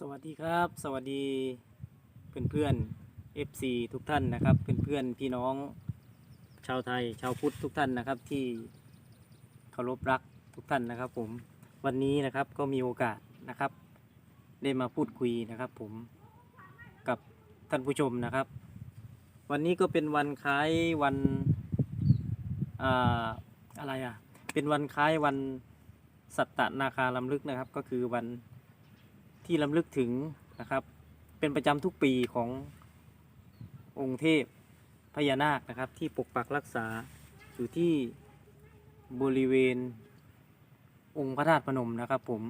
สวัสดีครับ สวัสดีเพื่อนเพื่อน FC ทุกท่านนะครับเพื่อนเพื่อนๆพี่น้อง ชาวไทย ชาวพุทธทุกท่านนะครับที่เคารพรักทุกท่านนะครับ ผมวันนี้นะครับก็มีโอกาสนะครับ ได้มาพูดคุยนะครับ ผมกับท่านผู้ชมนะครับ วันนี้ก็เป็นวันคล้ายวันอ่าอะไรอะเป็นวันคล้ายวันสัตตนาคาลำลึกนะครับ ก็คือวัน ที่ลำลึกถึงนะครับ เป็นประจำทุกปีขององค์เทพพญานาคนะครับ ที่ปกปักรักษาอยู่ที่บริเวณองค์พระธาตุพนมนะครับ ผม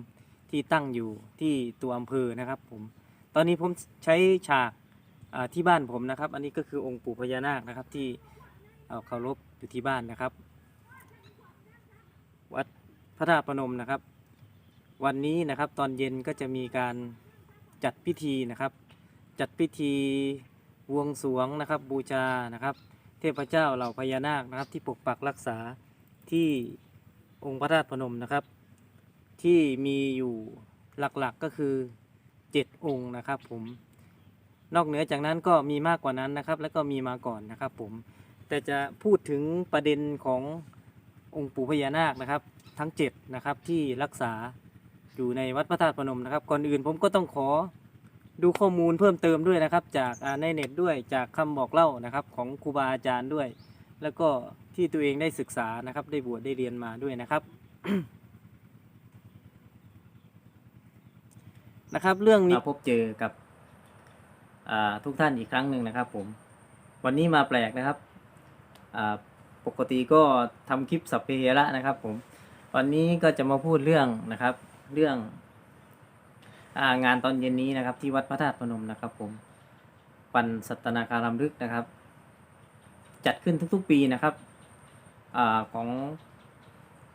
ที่ตั้งอยู่ที่ตัวอำเภอนะครับ ผม ตอนนี้ผมใช้ฉากที่บ้านผมนะครับ อันนี้ก็คือองค์ปู่พญานาคนะครับที่เอาเคารพอยู่ที่บ้านนะครับ วัดพระธาตุพนมนะครับ วันนี้นะครับตอนเย็นก็จะมีการจัดพิธีนะครับ จัดพิธีบวงสรวงนะครับบูชานะครับ เทพเจ้าเหล่าพญานาคนะครับ ที่ปกปักรักษาที่องค์พระธาตุพนมนะครับ ที่มีอยู่หลักๆก็คือ 7 องค์นะครับผมนอกเหนือจากนั้นก็มีมากกว่านั้นนะครับ แล้วก็มีมาก่อนนะครับผมแต่จะพูดถึงประเด็นขององค์ปู่พญานาคนะครับ ทั้ง 7 นะครับที่รักษา อยู่ในวัดพระธาตุพนมนะครับ ก่อนอื่นผมก็ต้องขอดูข้อมูลเพิ่มเติมด้วยนะครับ จากอ่าในเน็ตด้วยจากคำบอกเล่านะครับ ของครูบาอาจารย์ด้วย แล้วก็ที่ตัวเองได้ศึกษานะครับ ได้บวชได้เรียนมาด้วยนะครับนะครับ เรื่องนี้พบเจอกับทุกท่านอีกครั้งหนึ่งนะครับ ผม วันนี้มาแปลกนะครับปกติก็ทำคลิปสัพเพเหระนะครับ ผม วันนี้ก็จะมาพูดเรื่องนะครับ เรื่องงานตอนเย็นนี้นะครับ ที่วัดพระธาตุพนมนะครับ ผมวันสัตนาการำลึกนะครับ จัดขึ้นทุกๆปีนะครับอของ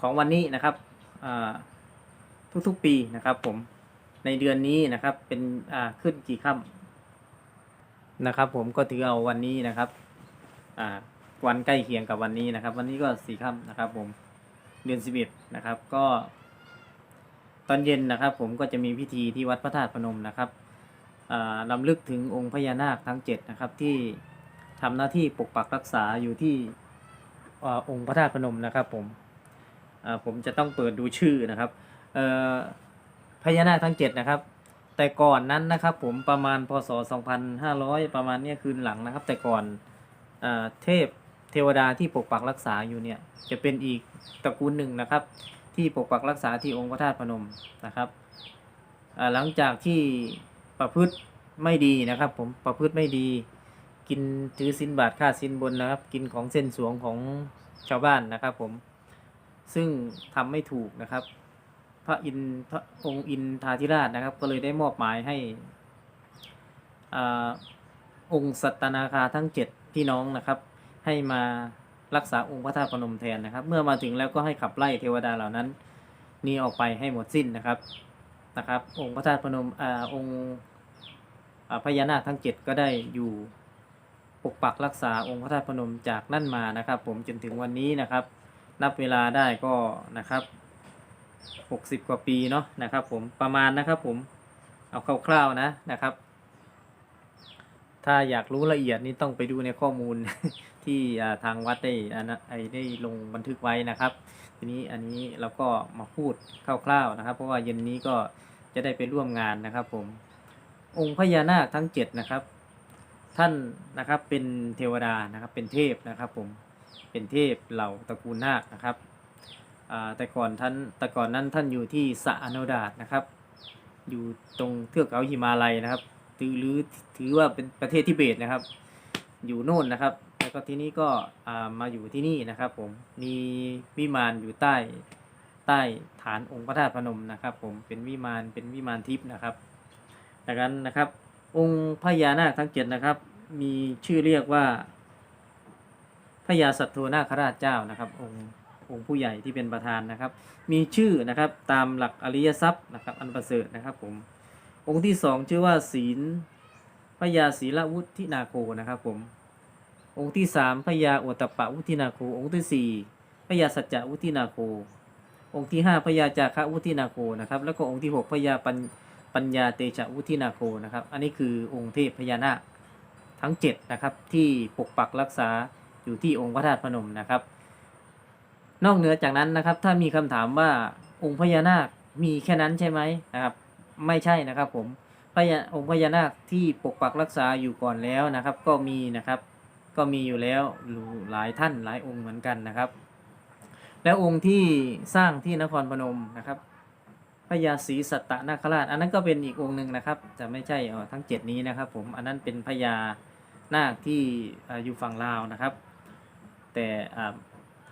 ของวันนี้นะครับทุกๆปีนะครับ ผมในเดือนนี้นะครับ เป็นขึ้นกี่ค่ำนะครับ ผมก็ถือเอาวันนี้นะครับวันใกล้เคียงกับวันนี้นะครับ วันนี้ก็สี่ค่ำนะครับ ผมเดือนสิบเอ็ดนะครับ ก็ ตอนเย็นนะครับ ผมก็จะมีพิธีที่วัดพระธาตุพนมนะครับอ่าลำลึกถึงองค์พญานาคทั้งเจ็ดนะครับที่ทำหน้าที่ปกปักรักษาอยู่ที่อ่าองค์พระธาตุพนมนะครับ ผมอ่าผมจะต้องเปิดดูชื่อนะครับเอ่อพญานาคทั้งเจ็ดนะครับ แต่ก่อนนั้นนะครับ ผมประมาณพศ 2500 ประมาณเนี้ยคืนหลังนะครับ แต่ก่อนอาเทพเทวดาที่ปกปักรักษาอยู่เนี่ยจะเป็นอีกตระกูลหนึ่งนะครับ ที่ปกปักรักษาที่องค์พระธาตุพนมนะครับหลังจากที่ประพฤติไม่ดีนะครับ ผมประพฤติไม่ดี กินถือสินบาทค่าสินบนนะครับ กินของเส้นสวงของชาวบ้านนะครับ ผมซึ่งทำไม่ถูกนะครับ พระอินทร์พระองค์อินทาธิราชนะครับ ก็เลยได้มอบหมายให้อ่าองค์สัตตนาคาทั้งเจ็ดพี่น้องนะครับ ให้มา รักษาองค์พระธาตุพนมแทนนะครับ เมื่อมาถึงแล้วก็ให้ขับไล่เทวดาเหล่านั้นนี้ออกไปให้หมดสิ้นนะครับนะครับ องค์พระธาตุพนมอ่าองค์พญานาคทั้งเจ็ดก็ได้อยู่ปกปักรักษาองค์พระธาตุพนมจากนั่นมานะครับ ผมจนถึงวันนี้นะครับ นับเวลาได้ก็นะครับหกสิบกว่าปีเนาะนะครับ ผมประมาณนะครับ ผมเอาคร่าวๆนะนะครับ ถ้าอยากรู้ละเอียดนี่ต้องไปดูในข้อมูลที่ทางวัดได้อันไอได้ลงบันทึกไว้นะครับ ทีนี้อันนี้เราก็มาพูดคร่าวๆนะครับ เพราะว่าเย็นนี้ก็จะได้ไปร่วมงานนะครับ ผม องค์พญานาคทั้งเจ็ดนะครับ ท่านนะครับเป็นเทวดานะครับเป็นเทพนะครับ ผมเป็นเทพเหล่าตระกูลนาคนะครับแต่ก่อนท่านแต่ก่อนนั้นท่านอยู่ที่สะอโนดาตนะครับ อยู่ตรงเทือกเขาหิมาลัยนะครับ ถือหรือถือว่าเป็นประเทศทิเบตนะครับ อยู่โน่นนะครับ แล้วก็ที่นี้ก็มาอยู่ที่นี่นะครับ ผมมีวิมานอยู่ใต้ใต้ฐานองค์พระธาตุพนมนะครับ ผมเป็นวิมานเป็นวิมานทิพย์นะครับดังนั้นนะครับ องค์พญานาคทั้งเจ็ดนะครับ มีชื่อเรียกว่าพญาสัตโธนาคราชเจ้านะครับ องค์องค์ผู้ใหญ่ที่เป็นประธานนะครับ มีชื่อนะครับตามหลักอริยทรัพย์นะครับ อันประเสริฐนะครับผม องค์ที่สองชื่อว่าศีลพญาศีลวุฒินาโคนะครับผม องค์ที่สามพญาโอตตปปะวุฒินาโค องค์ที่สี่พญาสัจจะวุฒินาโค องค์ที่ห้าพญาจาคะวุฒินาโคนะครับ แล้วก็องค์ที่หกพญาปัญปัญญาเตชะวุฒินาโคนะครับ อันนี้คือองค์เทพพญานาคทั้ง7นะครับที่ปกปักรักษาอยู่ที่องค์พระธาตุพนมนะครับ นอกเหนือจากนั้นนะครับ ถ้ามีคำถามว่าองค์พญานาคมีแค่นั้นใช่ไหมนะครับ ไม่ใช่นะครับผมพญาองค์พญานาคที่ปกปักรักษาอยู่ก่อนแล้วนะครับ ก็มีนะครับ ก็มีอยู่แล้วหลายท่านหลายองค์เหมือนกันนะครับ แล้วองค์ที่สร้างที่นครพนมนะครับพญาศรีสัตตนาคราช อันนั้นก็เป็นอีกองค์หนึ่งนะครับ จะไม่ใช่ทั้งเจ็ดนี้นะครับ ผมอันนั้นเป็นพญานาคที่ออยู่ฝั่งลาวนะครับ แต่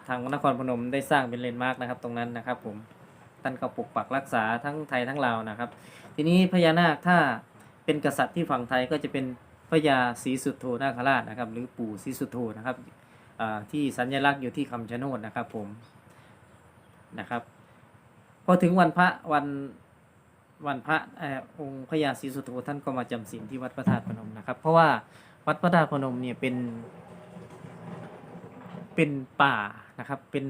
ทางนครพนมได้สร้างเป็นเลนมาร์กนะครับ ตรงนั้นนะครับผม ท่านก็ปกปักรักษาทั้งไทยทั้งลาวนะครับ ทีนี้พญานาคถ้าเป็นกษัตริย์ที่ฝั่งไทยก็จะเป็นพญาศรีสุโธนาคราชนะครับ หรือปู่ศรีสุโธนะครับที่สัญลักษณ์อยู่ที่คำชะโนดนะครับผมนะครับพอถึงวันพระวันวันพระออองค์พญาศรีสุโธท่านก็มาจำศีลที่วัดพระธาตุพนมนะครับ เพราะว่าวัดพระธาตุพนมเนี่ยเป็นเป็นป่านะครับเป็น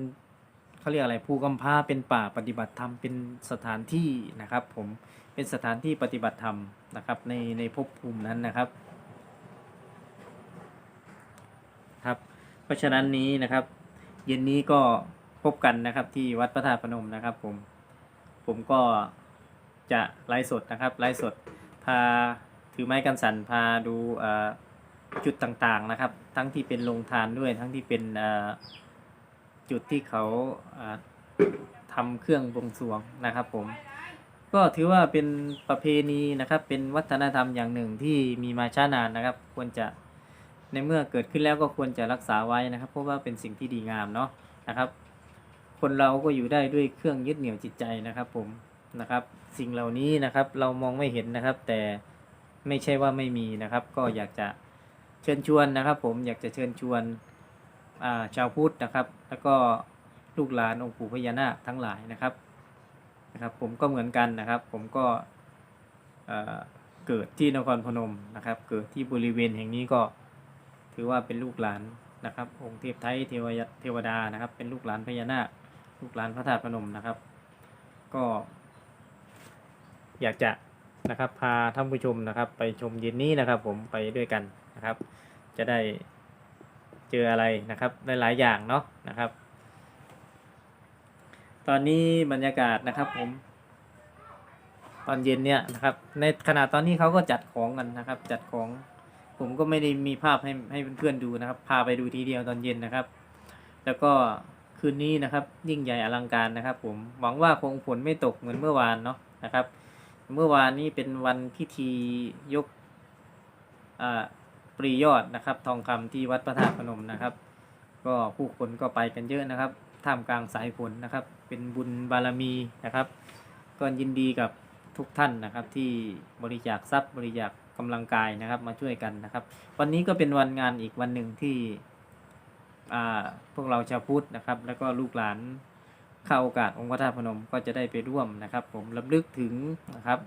เขาเรียกอะไรภูกำพร้าเป็นป่าปฏิบัติธรรมเป็นสถานที่นะครับ ผมเป็นสถานที่ปฏิบัติธรรมนะครับ ในในภพภูมินั้นนะครับครับ เพราะฉะนั้นนี้นะครับ เย็นนี้ก็พบกันนะครับที่วัดพระธาตุพนมนะครับ ผมผมก็จะไลฟ์สดนะครับไลฟ์สดพาถือไม้กันสั่นพาดูอ่อจุดต่างๆนะครับ ทั้งที่เป็นโรงทานด้วยทั้งที่เป็นอ่อ จุดที่เขาทำเครื่องบวงสรวงนะครับ ผม ก็ถือว่าเป็นประเพณีนะครับ เป็นวัฒนธรรมอย่างหนึ่งที่มีมาช้านานนะครับ ควรจะในเมื่อเกิดขึ้นแล้วก็ควรจะรักษาไว้นะครับ เพราะว่าเป็นสิ่งที่ดีงามเนาะนะครับ คนเราก็อยู่ได้ด้วยเครื่องยึดเหนี่ยวจิตใจนะครับ ผมนะครับ สิ่งเหล่านี้นะครับ เรามองไม่เห็นนะครับ แต่ไม่ใช่ว่าไม่มีนะครับ ก็อยากจะเชิญชวนนะครับ ผมอยากจะเชิญชวน ชาวพุทธนะครับ แล้วก็ลูกหลานองค์ปู่พญานาคทั้งหลายนะครับนะครับ ผมก็เหมือนกันนะครับ ผมก็เอ่อเกิดที่นครพนมนะครับ เกิดที่บริเวณแห่งนี้ก็ถือว่าเป็นลูกหลานนะครับ องค์เทพไทยเทวยเทวดานะครับ เป็นลูกหลานพญานาคลูกหลานพระธาตุพนมนะครับ ก็ อยากจะนะครับพาท่านผู้ชมนะครับ ไปชมเย็นนี้นะครับ ผมไปด้วยกันนะครับ จะได้ เจออะไรนะครับหลายๆอย่างเนาะนะครับ ตอนนี้บรรยากาศนะครับผมตอนเย็นเนี่ยนะครับ ในขณะตอนนี้เขาก็จัดของกันนะครับ จัดของผมก็ไม่ได้มีภาพให้ให้เพื่อนๆดูนะครับ พาไปดูทีเดียวตอนเย็นนะครับ แล้วก็คืนนี้นะครับ ยิ่งใหญ่อลังการนะครับ ผมหวังว่าคงฝนไม่ตกเหมือนเมื่อวานเนาะนะครับ เมื่อวานนี้เป็นวันพิธียกอ่า ปรียอดนะครับ ทองคำที่วัดพระธาตุพนมนะครับ ก็ผู้คนก็ไปกันเยอะนะครับท่ามกลางสายฝนนะครับ เป็นบุญบารมีนะครับ ก็ยินดีกับทุกท่านนะครับ ที่บริจาคทรัพย์บริจาคกำลังกายนะครับ มาช่วยกันนะครับ วันนี้ก็เป็นวันงานอีกวันหนึ่งที่พวกเราชาวพุทธนะครับ แล้วก็ลูกหลานเข้าโอกาสองค์พระธาตุพนมก็จะได้ไปร่วมนะครับ ผมรับลึกถึงนะครับ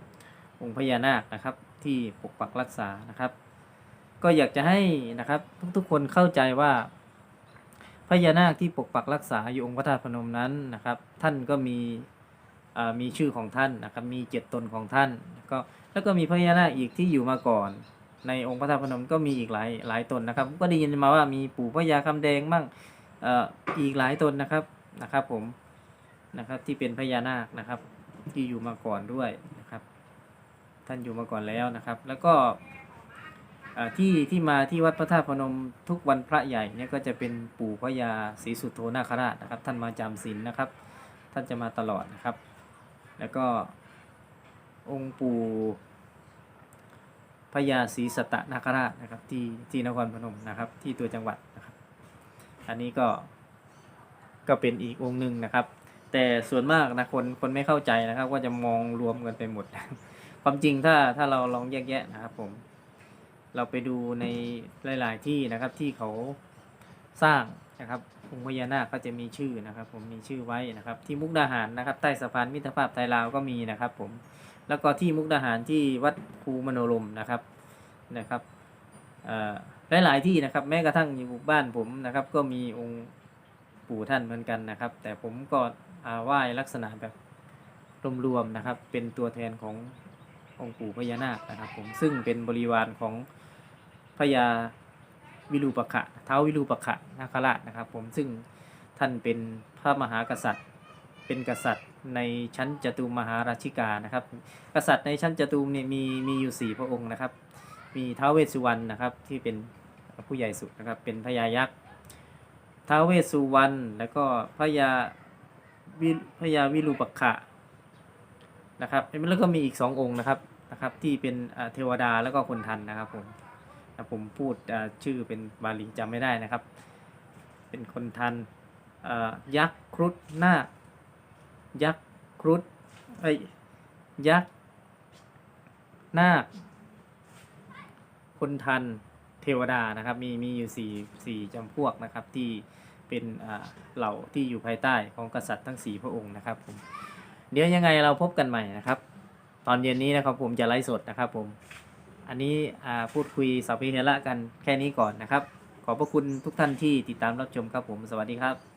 องค์พญานาคนะครับที่ปกปักรักษานะครับ ก็อยากจะให้นะครับ ทุกๆคนเข้าใจว่าพญานาคที่ปกปักรักษาอยู่องค์พระธาตุพนมนั้นนะครับ ท่านก็มีมีชื่อของท่านนะครับมีเจ็ดตนของท่านก็แล้วก็มีพญานาคอีกที่อยู่มาก่อน ในองค์พระธาตุพนมก็มีอีกหลายหลายตนนะครับ ก็ได้ยินมาว่ามีปู่พญาคำแดงบ้างอ,อีกหลายตนนะครับนะครับผมนะครับที่เป็นพญานาคนะครับที่อยู่มาก่อนด้วยนะครับ ท่านอยู่มาก่อนแล้วนะครับ แล้วก็ ที่ที่มาที่วัดพระธาตุพนมทุกวันพระใหญ่เนี่ยก็จะเป็นปู่พญาศรีสุโธนาคราชนะครับ ท่านมาจำศีลนะครับ ท่านจะมาตลอดนะครับ แล้วก็องค์ปู่พญาศรีสตตนาคราชนะครับที่ที่นครพนมนะครับที่ตัวจังหวัดนะครับ อันนี้ก็ก็เป็นอีกองค์หนึ่งนะครับ แต่ส่วนมากนะคนคนไม่เข้าใจนะครับว่าจะมองรวมกันไปหมด ความจริงถ้าถ้าเราลองแยกแยะนะครับผม เราไปดูในหลาย ๆ ที่นะครับที่เขาสร้างนะครับองค์พญานาคก็จะมีชื่อนะครับ ผมมีชื่อไว้นะครับ ที่มุกดาหารนะครับ ใต้สะพานมิตรภาพไทยลาวก็มีนะครับ ผมแล้วก็ที่มุกดาหารที่วัดภูมโนรมนะครับนะครับหลายๆที่นะครับแม้กระทั่งอยู่บ้านผมนะครับ ก็มีองค์ปู่ท่านเหมือนกันนะครับ แต่ผมก็อาไหว้ลักษณะแบบรวมๆนะครับ เป็นตัวแทนขององค์ปู่พญานาคนะครับ ผมซึ่งเป็นบริวารของ พญาวิรูปกขะท้าวิรูปกขะนาคราชนะครับ ผมซึ่งท่านเป็นพระมหากษัตริย์ เป็นกษัตริย์ในชั้นจตุมหาราชิกานะครับ กษัตริย์ในชั้นจตุมเนี่ยมีมีอยู่สี่พระองค์นะครับ มีท้าวเวสสุวรรณนะครับที่เป็นผู้ใหญ่สุดนะครับ เป็นพญายักษ์ท้าวเวสสุวรรณแล้วก็พญาวิพญาวิรูปกขะนะครับแล้วก็มีอีกสององค์นะครับนะครับที่เป็นเทวดาแล้วก็คนทันนะครับผม ผมพูดชื่อเป็นบาลีจำไม่ได้นะครับ เป็นคนทันยักษ์ครุฑนาคยักษ์ครุฑไอ้ยยักษ์นาคคนทันเทวดานะครับ มีมีอยู่สี่สี่จำพวกนะครับที่เป็นอ่าเหล่าที่อยู่ภายใต้ของกษัตริย์ทั้งสี่พระองค์นะครับผมเดี๋ยวยังไงเราพบกันใหม่นะครับ ตอนเย็นนี้นะครับผมจะไลฟ์สดนะครับผม อันนี้พูดคุยสัพเพเหระกันแค่นี้ก่อนนะครับ ขอบพระคุณทุกท่านที่ติดตามรับชมครับผม สวัสดีครับ